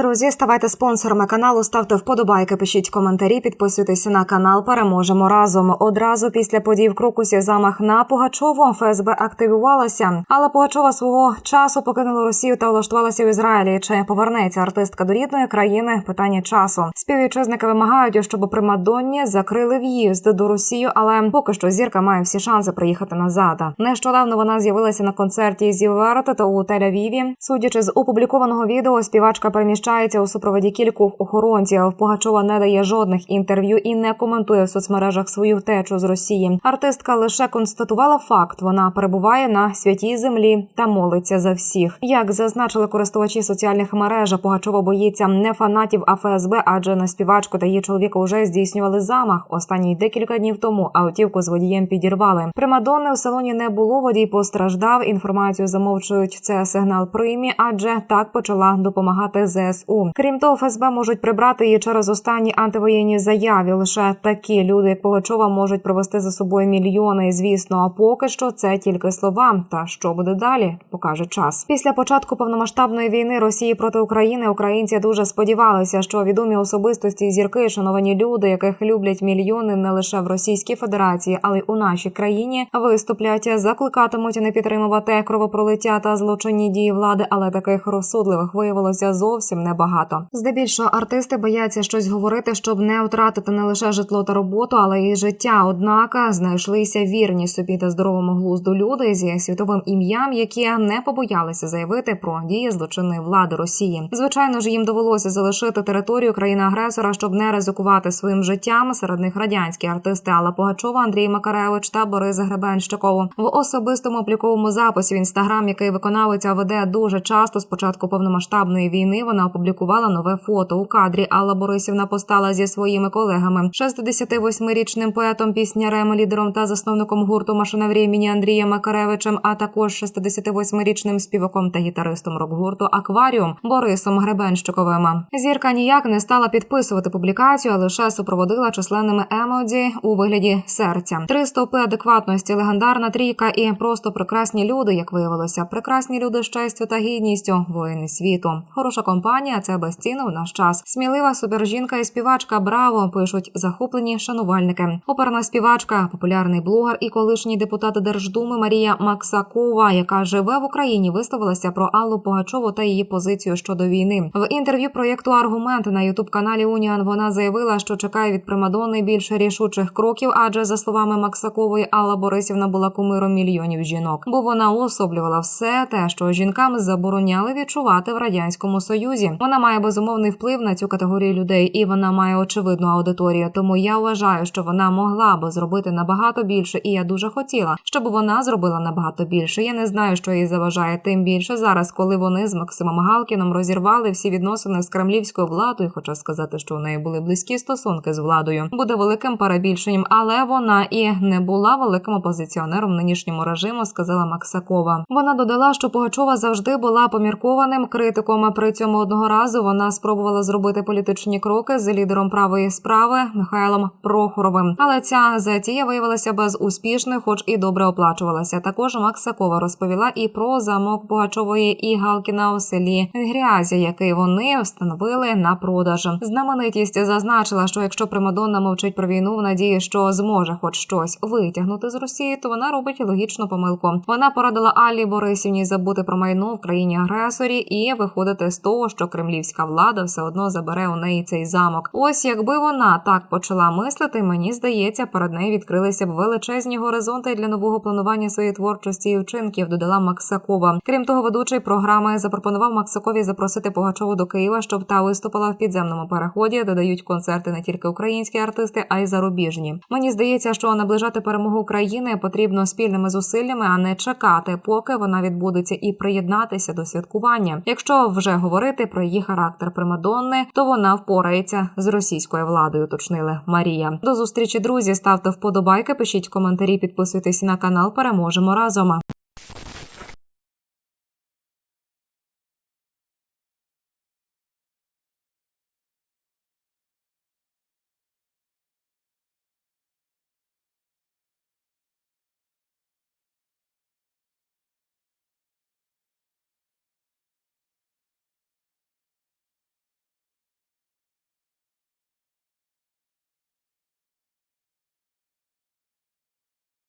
Друзі, ставайте спонсорами каналу, ставте вподобайки, пишіть коментарі, підписуйтесь на канал. Переможемо разом. Одразу після подій в Крокусі замах на Пугачову ФСБ активувалася, але Пугачова свого часу покинула Росію та влаштувалася в Ізраїлі. Чи повернеться артистка до рідної країни? Питання часу. Співвітчизники вимагають, щоб при Мадонні закрили в'їзд до Росії, але поки що зірка має всі шанси приїхати назад. Нещодавно вона з'явилася на концерті зі Верта у Тель-Авіві. Судячи з опублікованого відео, співачка переміщається у супроводі кількох охоронців. Пугачова не дає жодних інтерв'ю і не коментує в соцмережах свою втечу з Росії. Артистка лише констатувала факт: вона перебуває на святій землі та молиться за всіх. Як зазначили користувачі соціальних мереж, Пугачова боїться не фанатів, а ФСБ, адже на співачку та її чоловіка вже здійснювали замах. Останній декілька днів тому автівку з водієм підірвали. Примадонни в салоні не було. Водій постраждав. Інформацію замовчують. Це сигнал примі, адже так почала допомагати ЗСУ. Крім того, ФСБ можуть прибрати її через останні антивоєнні заяви. Лише такі люди, як Пугачова, можуть провести за собою мільйони. І, Звісно, а поки що це тільки слова. Та що буде далі, покаже час. Після початку повномасштабної війни Росії проти України українці дуже сподівалися, що відомі особистості зірки, шановані люди, яких люблять мільйони не лише в Російській Федерації, але й у нашій країні, виступлять, закликатимуть не підтримувати кровопролиття та злочинні дії влади, але таких розсудливих виявилося зовсім небагато. Здебільшого артисти бояться щось говорити, щоб не втратити не лише житло та роботу, але й життя. Однак знайшлися вірні собі та здоровому глузду люди зі світовим ім'ям, які не побоялися заявити про дії злочинної влади Росії. Звичайно ж, їм довелося залишити територію країни-агресора, щоб не ризикувати своїм життям. Серед них радянські артисти Алла Пугачова, Андрій Макаревич та Борис Гребенщиков. В особистому обліковому записі в інстаграм, який виконавиця веде дуже часто. З початку повномасштабної війни вона опублікувала нове фото у кадрі. Алла Борисівна постала зі своїми колегами, 68-річним поетом, піснярем, лідером та засновником гурту Машина времени Андрієм Макаревичем, а також 68-річним співаком та гітаристом рок-гурту Акваріум Борисом Гребенщиковим. Зірка ніяк не стала підписувати публікацію, а лише супроводила численними емоді у вигляді серця. Три стовпи адекватності, легендарна трійка і просто прекрасні люди, як виявилося, прекрасні люди з честю та гідністю, воїни світу. Хороша компанія це безцінно в наш час. Смілива супержінка і співачка Браво пишуть захоплені шанувальники. Оперна співачка, популярний блогер і колишній депутат Держдуми Марія Максакова, яка живе в Україні, висловилася про Аллу Пугачову та її позицію щодо війни. В інтерв'ю проєкту Аргумент на ютуб каналі Уніан вона заявила, що чекає від Примадонни більше рішучих кроків, адже за словами Максакової, Алла Борисівна була кумиром мільйонів жінок, бо вона уособлювала все те, що жінкам забороняли відчувати в радянському союзі. Вона має безумовний вплив на цю категорію людей, і вона має очевидну аудиторію. Тому я вважаю, що вона могла би зробити набагато більше, і я дуже хотіла, щоб вона зробила набагато більше. Я не знаю, що їй заважає тим більше зараз, коли вони з Максимом Галкіном розірвали всі відносини з кремлівською владою. Хоча сказати, що у неї були близькі стосунки з владою, буде великим перебільшенням, але вона і не була великим опозиціонером нинішньому режиму, сказала Максакова. Вона додала, що Пугачова завжди була поміркованим критиком. При цьому одного разу вона спробувала зробити політичні кроки з лідером правої справи Михайлом Прохоровим. Але ця затія виявилася безуспішною, хоч і добре оплачувалася. Також Максакова розповіла і про замок Пугачової і Галкіна у селі Грязя, який вони встановили на продаж. Знаменитість зазначила, що якщо Примадонна мовчить про війну в надії, що зможе хоч щось витягнути з Росії, то вона робить логічну помилку. Вона порадила Аллі Борисівні забути про майно в країні агресорі і виходити з того, що кремлівська влада все одно забере у неї цей замок. Ось якби вона так почала мислити, мені здається, перед нею відкрилися б величезні горизонти для нового планування своєї творчості і вчинків. Додала Максакова. Крім того, ведучий програми запропонував Максакові запросити Пугачову до Києва, щоб та виступила в підземному переході, де дають концерти не тільки українські артисти, а й зарубіжні. Мені здається, що наближати перемогу України потрібно спільними зусиллями, а не чекати, поки вона відбудеться, і приєднатися до святкування. Якщо вже говорити про її характер Примадонни, то вона впорається з російською владою. Уточнили Марія. До зустрічі, друзі. Ставте вподобайки, пишіть коментарі, підписуйтесь на канал. Переможемо разом.